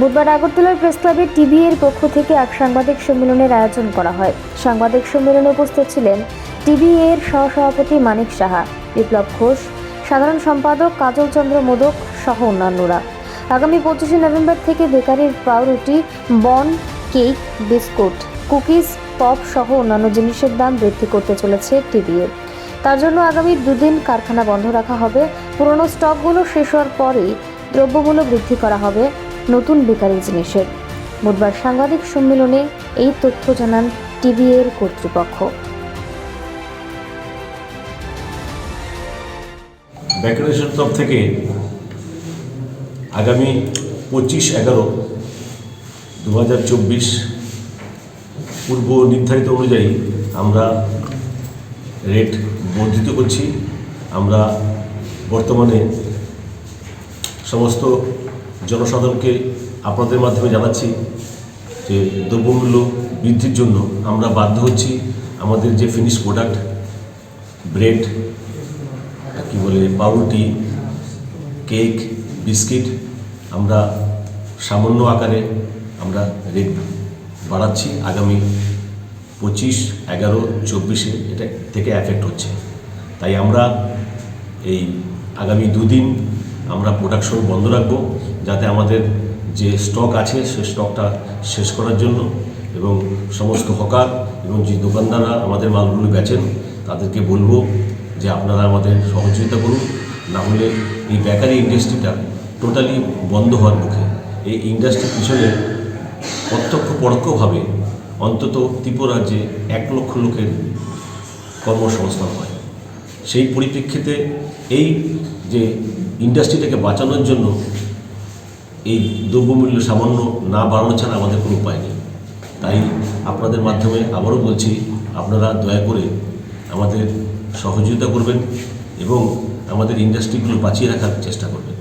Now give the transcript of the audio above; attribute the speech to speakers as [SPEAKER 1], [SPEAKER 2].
[SPEAKER 1] বুধবার আগরতলার প্রেস ক্লাবে টিভি এর পক্ষ থেকে এক সাংবাদিক সম্মেলনের আয়োজন করা হয়। সাংবাদিক সম্মেলনে উপস্থিত ছিলেন টিভি এর সহসভাপতি মানিক সাহা, বিপ্লব ঘোষ, সাধারণ সম্পাদক কাজল চন্দ্র মোদক সহ অন্যান্যরা। আগামী পঁচিশে নভেম্বর থেকে বেকারির পাউরুটি বন, কেক, বিস্কুট, কুকিজ, পপ সহ অন্যান্য জিনিসের দাম বৃদ্ধি করতে চলেছে টিভিএ তার জন্য আগামী দুদিন কারখানা বন্ধ রাখা হবে। পুরনো স্টকগুলো শেষ হওয়ার পরেই দ্রব্যমূল্য বৃদ্ধি করা হবে। নতুন বেকারি জিনিসের। বুধবার সাংবাদিক সম্মেলনে এই তথ্য জানান টিভিএর কর্তৃপক্ষ।
[SPEAKER 2] ব্যাকরেশন তরফ থেকে আগামী পঁচিশ এগারো দু পূর্ব নির্ধারিত অনুযায়ী আমরা রেট বর্ধিত করছি। আমরা বর্তমানে সমস্ত জনসাধারণকে আপনাদের মাধ্যমে জানাচ্ছি যে দ্রব্যমূল্য বৃদ্ধির জন্য আমরা বাধ্য হচ্ছি আমাদের যে ফিনিশ প্রোডাক্ট ব্রেড কি বলে, পাউরুটি কেক বিস্কিট আমরা সামান্য আকারে আমরা রেট বাড়াচ্ছি। আগামী পঁচিশ, এগারো, চব্বিশে এটা থেকে অ্যাফেক্ট হচ্ছে। তাই আমরা এই আগামী দুদিন আমরা প্রোডাকশন বন্ধ রাখব, যাতে আমাদের যে স্টক আছে সে স্টকটা শেষ করার জন্য এবং সমস্ত হকার এবং যে দোকানদাররা আমাদের মালগুলো বেচেন, তাদেরকে বলব যে আপনারা আমাদের সহযোগিতা করুন। না হলে এই বেকারি ইন্ডাস্ট্রিটা টোটালি বন্ধ হওয়ার মুখে। এই ইন্ডাস্ট্রির পিছনে প্রত্যক্ষ পরোক্ষভাবে অন্তত ত্রিপুরাজ্যে এক লক্ষ লোকের কর্মসংস্থান হয়। সেই পরিপ্রেক্ষিতে এই যে ইন্ডাস্ট্রিটাকে বাঁচানোর জন্য এই দ্রব্যমূল্য সামান্য না বাড়ানো ছাড়া আমাদের কোনো উপায় নেই। তাই আপনাদের মাধ্যমে আবারও বলছি, আপনারা দয়া করে আমাদের সহযোগিতা করবেন এবং আমাদের ইন্ডাস্ট্রিগুলো বাঁচিয়ে রাখার চেষ্টা করবেন।